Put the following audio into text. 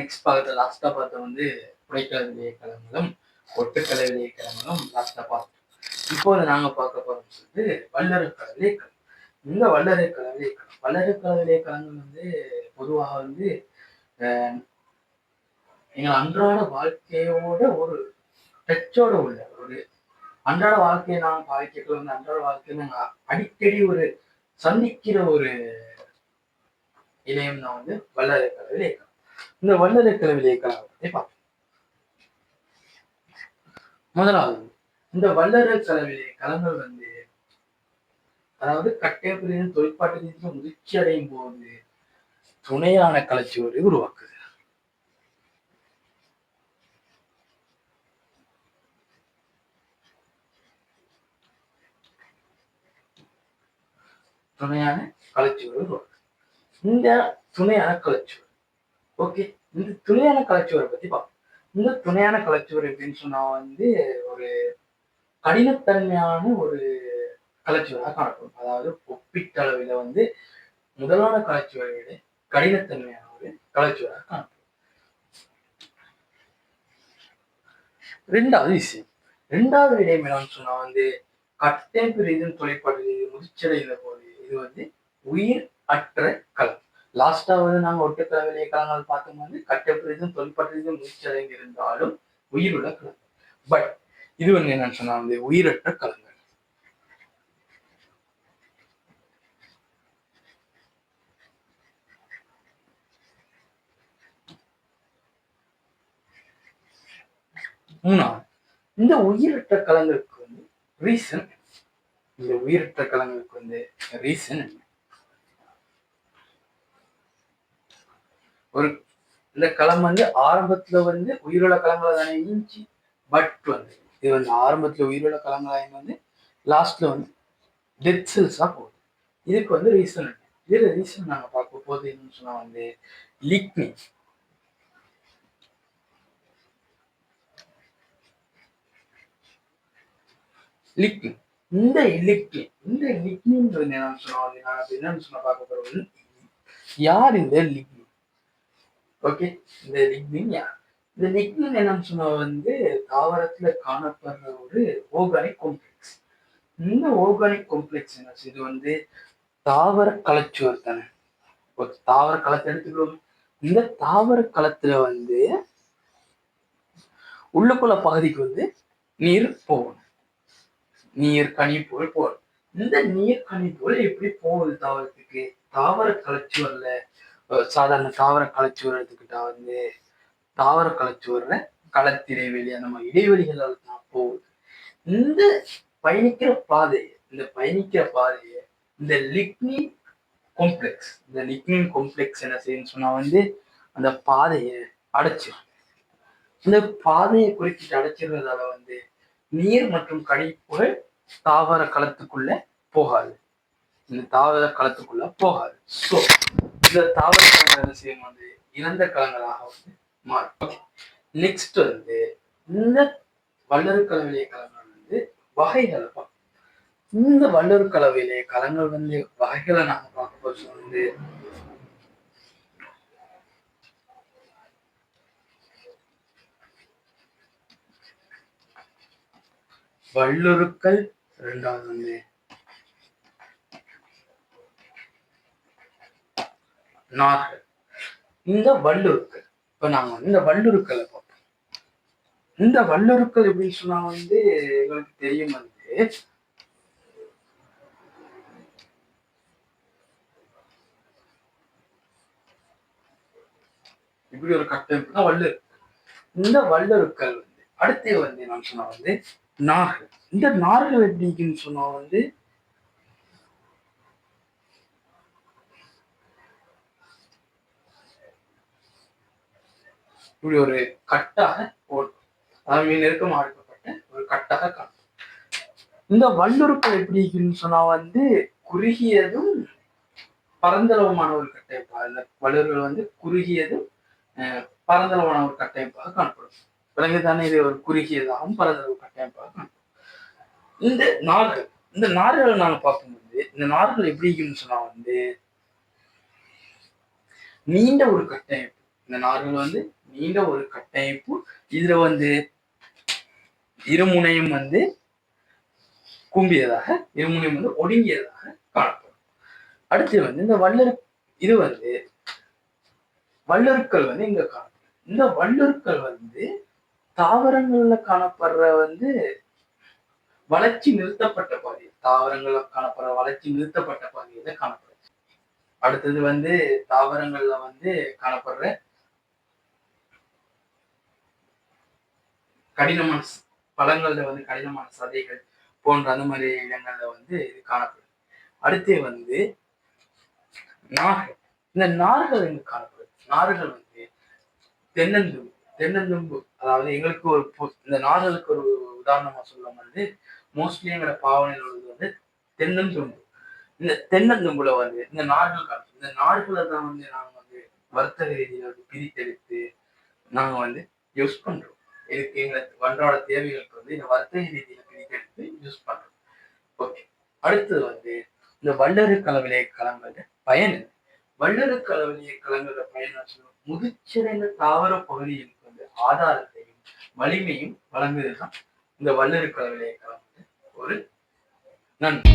Next பார்க்கறது லாஸ்டா பார்த்தோம் வந்து புடைக்கல விளைய கலங்களும் ஒட்டுக்கலை விளைய கலங்களும் லாஸ்டா பார்த்தோம் இப்போது நாங்க பார்க்க போறோம் வந்து வல்லரக்கலை விளையக்கலம் இந்த வல்லரக்கலை விளையக்கலம் வல்லரக்கலை விளையக்கலங்கள் வந்து பொதுவாக வந்து அஹ், எங்கள் அன்றாட வாழ்க்கையோட ஒரு டச்சோட உள்ள ஒரு அன்றாட வாழ்க்கையை நாங்கள் பாதிக்கல வந்து அன்றாட வாழ்க்கையை நாங்கள் அடிக்கடி ஒரு சந்திக்கிற ஒரு இணையம் தான் வந்து வல்லரக்கலை விளையக்கலம் இந்த வல்லரக்கலை விளையக்கலம் பத்தி பார்ப்போம் முதலாவது இந்த வல்லரக்கலை கலங்கள் வந்து அதாவது கட்டையப்பிரிவின் தொழிற்பாட்டு ரீதியில் முதிர்ச்சி அடையும் போது துணையான கலைச்சுவரை உருவாக்குது. துணையான கலைச்சுவரை உருவாக்குது. இந்த துணையான கலைச்சுவர் ஓகே இந்த துணையான கலைச்சுவரை பத்தி பார்ப்போம். இந்த துணையான கலைச்சுவர் எப்படின்னு சொன்னா வந்து ஒரு கடினத்தன்மையான ஒரு கலைச்சுவராக காணப்படும். அதாவது ஒப்பீட்டளவில் வந்து முதலான கலைச்சுவரை விட கடினத்தன்மையான ஒரு கலைச்சுவராக காணப்படும். ரெண்டாவது விஷயம். ரெண்டாவது விடயம் என்னன்னு சொன்னா வந்து கட்டை பெரிதும் தொழிற்பாடு இது முதிர்ச்சடைந்த போது இது வந்து உயிர் அற்ற கலை. லாஸ்டா வந்து நாங்க ஒட்டுக்கிற விலைய காலங்கள் பார்த்தோம் வந்து கட்டை பிரிதும் தொழிற்பாட்டு இருந்தாலும் உயிருள்ள கலங்கள். பட் இது வந்து என்னன்னு சொன்னா வந்து உயிரற்ற கலங்கள். மூணாவது இந்த உயிரற்ற கலங்களுக்கு வந்து ரீசன் இந்த உயிரற்ற கலங்களுக்கு வந்து ரீசன் என்ன ஒரு இந்த களம் வந்து ஆரம்பத்துல வந்து உயிருள்ள களங்களை தானே இருந்துச்சு. பட் வந்து இது வந்து ஆரம்பத்துல உயிருள்ள களங்களா வந்து லாஸ்ட்ல வந்து டெத் செல்ஸா போகுது. இதுக்கு வந்து ரீசன் என்ன? இதுல ரீசன் நாங்க பார்க்க போது என்னன்னு சொன்னா வந்து லிக்னின் லிக்னின் இந்த லிக்னின் இந்த லிக்னின்றது என்னன்னு சொன்னா வந்து நான் என்னன்னு சொன்னா பார்க்க போறது யார் இந்த லிக்னின் ஓகே இந்த லிக்னின் இந்த லிக்னின் என்னன்னு சொன்னா வந்து தாவரத்துல காணப்படுற ஒரு ஓர்கானிக் காம்ப்ளெக்ஸ் இந்த ஓர்கானிக் காம்ப்ளெக்ஸ் என்ன இது வந்து தாவர கலச்சுவர் தானே? ஒரு தாவர களத்தை எடுத்துக்கிறோம் இந்த தாவர களத்துல வந்து உள்ளுக்குள்ள பகுதிக்கு வந்து நீர் போகணும். நீர் கனி போல் போகணும். இந்த நீர் கனி போல் எப்படி போகுது தாவரத்துக்கு? தாவர கலச்சுவர்ல சாதாரண தாவர கலச்சுவர் எடுத்துக்கிட்டா வந்து தாவர கலச்சுவர்ல களத்திரைவெளி அந்த மாதிரி இடைவெளிகளால் தான் போகுது. இந்த பயணிக்கிற பாதை இந்த பயணிக்கிற பாதையை இந்த லிக்னின் காம்ப்ளெக்ஸ் இந்த லிக்னின் காம்ப்ளெக்ஸ் என்ன செய்யுன்னு சொன்னா வந்து அந்த பாதையை அடைச்சிடும் இந்த பாதையை குறிப்பிட்டு அடைச்சிடுறதால வந்து நீர் மற்றும் கழிப்புகள் தாவர களத்துக்குள்ள போகாது. இந்த தாவர களத்துக்குள்ள போகாது. ஸோ இந்த தாவர களங்கள் என்ன செய்யும் வந்து இறந்த கலங்களாக வந்து மாறும். நெக்ஸ்ட் வந்து இந்த வல்லறுக்கலவிலே கலங்கள் வந்து வகைகளை இந்த இந்த கலவையிலே கலங்கள் வந்து வகைகளை நாங்க பார்க்க போச்சு வந்து வல்லுருக்கள் ரெண்டாவது வந்து நார்கள் இந்த வல்லுருக்கள் இப்போ நாங்க வந்து இந்த வல்லுருக்களை பார்ப்போம். இந்த வல்லுருக்கள் எப்படின்னு சொன்னா வந்து எங்களுக்கு தெரியும் வந்து இப்படி ஒரு கட்டமைப்பு தான் வல்லு இந்த வல்லருக்கள் வந்து அடுத்து வந்து நான் சொன்னா வந்து நார்கள் இந்த நார்கள் எப்படின்னு சொன்னா வந்து இப்படி ஒரு கட்டாக ஓடும் அதாவது நெருக்கமாக அடுக்கப்பட்ட ஒரு கட்டாக காணும் இந்த வல்லுறுப்பு எப்படி இருக்குன்னு சொன்னா வந்து குறுகியதும் பரந்தளவுமான ஒரு கட்டமைப்பாக இந்த வல்லுறுகள் வந்து குறுகியதும் அஹ், பரந்தளவான ஒரு கட்டமைப்பாக காணப்படும். விலங்குதானே இது ஒரு குறுகியதாகவும் பரந்தளவு கட்டமைப்பாக காணப்படும். இந்த நார்கள் இந்த நார்களை நாங்கள் பார்க்கும்போது இந்த நார்கள் எப்படி இருக்குன்னு சொன்னா வந்து நீண்ட ஒரு கட்டமைப்பு. இந்த நார்கள் வந்து நீண்ட ஒரு கட்டமைப்பு. இதுல வந்து இருமுனையும் வந்து கும்பியதாக இருமுனையும் வந்து ஒடுங்கியதாக காணப்படும். அடுத்து வந்து இந்த வல்லரு இது வந்து வல்லருக்கள் வந்து இங்க காணப்படும். இந்த வல்லருக்கள் வந்து தாவரங்கள்ல காணப்படுற வந்து வளர்ச்சி நிறுத்தப்பட்ட பகுதி தாவரங்கள்ல காணப்படுற வளர்ச்சி நிறுத்தப்பட்ட பகுதியில காணப்படும். அடுத்தது வந்து தாவரங்கள்ல வந்து காணப்படுற கடினமான பழங்களில் பழங்கள்ல வந்து கடினமான சதைகள் போன்ற அந்த மாதிரி இடங்களில் வந்து இது காணப்படும் அடுத்து வந்து நார்கள். இந்த நார்கள் எங்க காணப்படும் நார்கள் வந்து தென்னந்தும்பு தென்னந்தும்பு. அதாவது எங்களுக்கு ஒரு இந்த நார்களுக்கு ஒரு உதாரணமா சொல்லும் வந்து மோஸ்ட்லி எங்களோட பாவனையில் உள்ளது வந்து தென்னந்தும்பு. இந்த தென்னந்தும்புல வந்து இந்த நார்கள் காணும் இந்த நார்களை தான் வந்து நாங்க வந்து வர்த்தக ரீதியில் வந்து பிரித்தெடுத்து நாங்க வந்து யூஸ் பண்றோம். இதுக்கு எங்களுக்கு அன்றாட தேவைகளுக்கு வந்து இந்த வர்த்தக ரீதியில பிரித்தெடுத்து யூஸ் பண்றோம். ஓகே அடுத்தது வந்து இந்த வல்லறு கலவிலை களங்களோட பயன் வல்லறு வல்லரு கலவிலை களங்களோட பயன் என்ன முதிர்ச்சியடைந்த தாவர பகுதிகளுக்கு வந்து ஆதாரத்தையும் வலிமையும் வழங்குவதுதான் இந்த வல்லறு கலவிலை கலந்து ஒரு நன்மை